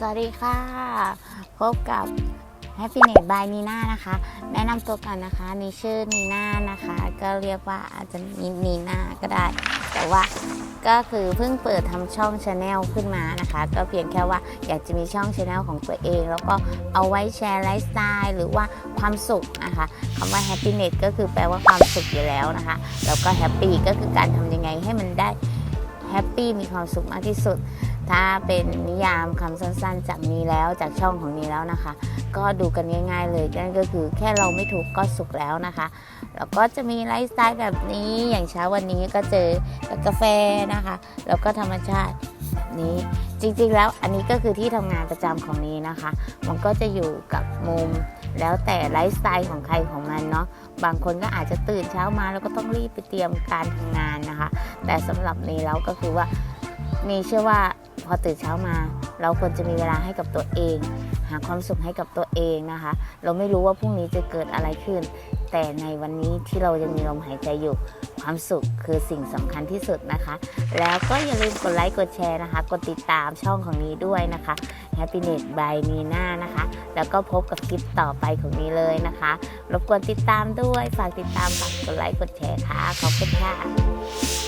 สวัสดีค่ะ พบกับ Happy n e t by นีน่านะคะ แนะนำตัวกันนะคะนี่ชื่อนีน่านะคะ ก็เรียกว่าอาจจะมีนีน่าก็ได้ แต่ว่าก็คือเพิ่งเปิดทำช่องชาแนลขึ้นมานะคะ ก็เพียงแค่ว่าอยากจะมีช่องชาแนลของตัวเอง แล้วก็เอาไว้แชร์ไลฟ์สไตล์หรือว่าความสุขนะคะคำว่า happiness ก็คือแปลว่าความสุขอยู่แล้วนะคะ แล้วก็ happy ก็คือการทำยังไงให้มันได้แฮปปี้มีความสุขมากที่สุด ถ้าเป็นนิยามคำสั้นๆ จากนี้แล้วจากช่องของนี้แล้วนะคะ ก็ดูกันง่าย ๆ เลยนั่นก็คือแค่เราไม่ถูกข์ก็สุขแล้วนะคะ แล้วก็จะมีไลฟ์สไตล์แบบนี้อย่างเช้าวันนี้ก็เจอกาแฟนะคะ แล้วก็ธรรมชาติแบบนี้จริงๆแล้วอันนี้ก็คือที่ทำงานประจำของนี้นะคะ มันก็จะอยู่กับมุมแล้วแต่ไลฟ์สไตล์ของใครของมันเนาะบางคนก็อาจจะตื่นเช้ามาแล้วก็ต้องรีบไปเตรียมการทำงานนะคะ แต่สำหรับนี้แล้วก็คือว่ามีเชื่อว่า พอตื่นเช้ามา เราควรจะมีเวลาให้กับตัวเอง หาความสุขให้กับตัวเองนะคะ เราไม่รู้ว่าพรุ่งนี้จะเกิดอะไรขึ้น แต่ในวันนี้ที่เรายังมีลมหายใจอยู่ความสุขคือสิ่งสำคัญที่สุดนะคะ แล้วก็อย่าลืมกดไลค์กดแชร์นะคะ กดติดตามช่องของนี้ด้วยนะคะ Happiness by Nina นะคะ แล้วก็พบกับคลิปต่อไปของนี้เลยนะคะ รบกวนติดตามด้วย ฝากติดตามฝากกดไลค์กดแชร์ค่ะ ขอบคุณค่ะ